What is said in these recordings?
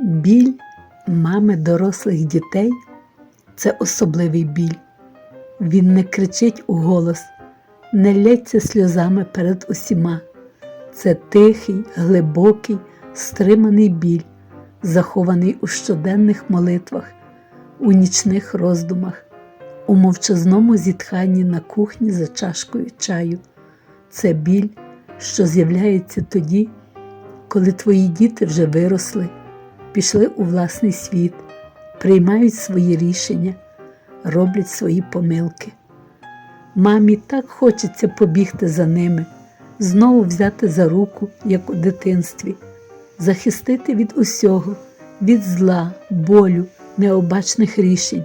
Біль мами дорослих дітей це особливий біль. Він не кричить у голос, не лється сльозами перед усіма. Це тихий, глибокий, стриманий біль, захований у щоденних молитвах, у нічних роздумах, у мовчазному зітханні на кухні за чашкою чаю. Це біль, що з'являється тоді, коли твої діти вже виросли, пішли у власний світ, приймають свої рішення, роблять свої помилки. Мамі так хочеться побігти за ними, знову взяти за руку, як у дитинстві, захистити від усього, від зла, болю, необачних рішень.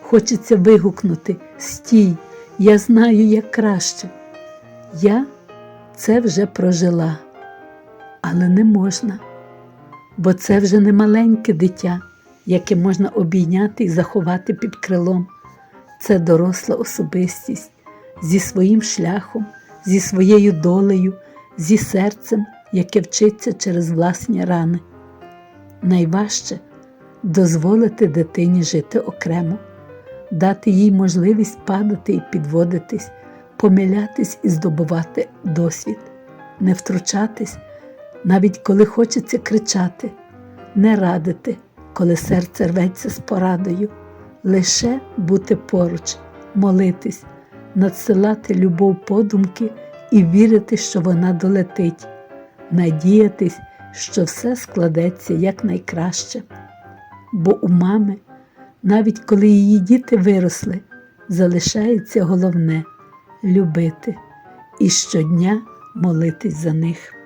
Хочеться вигукнути Стій, я знаю, як краще. Я це вже прожила, але не можна, бо це вже не маленьке дитя, яке можна обійняти і заховати під крилом. Це доросла особистість зі своїм шляхом, зі своєю долею, зі серцем, яке вчиться через власні рани. Найважче дозволити дитині жити окремо, дати їй можливість падати і підводитись, помилятись і здобувати досвід, не втручатись, навіть коли хочеться кричати, не радити, коли серце рветься з порадою, лише бути поруч, молитись, надсилати любов подумки і вірити, що вона долетить, надіятись, що все складеться якнайкраще. Бо у мами, навіть коли її діти виросли, залишається головне любити і щодня молитись за них.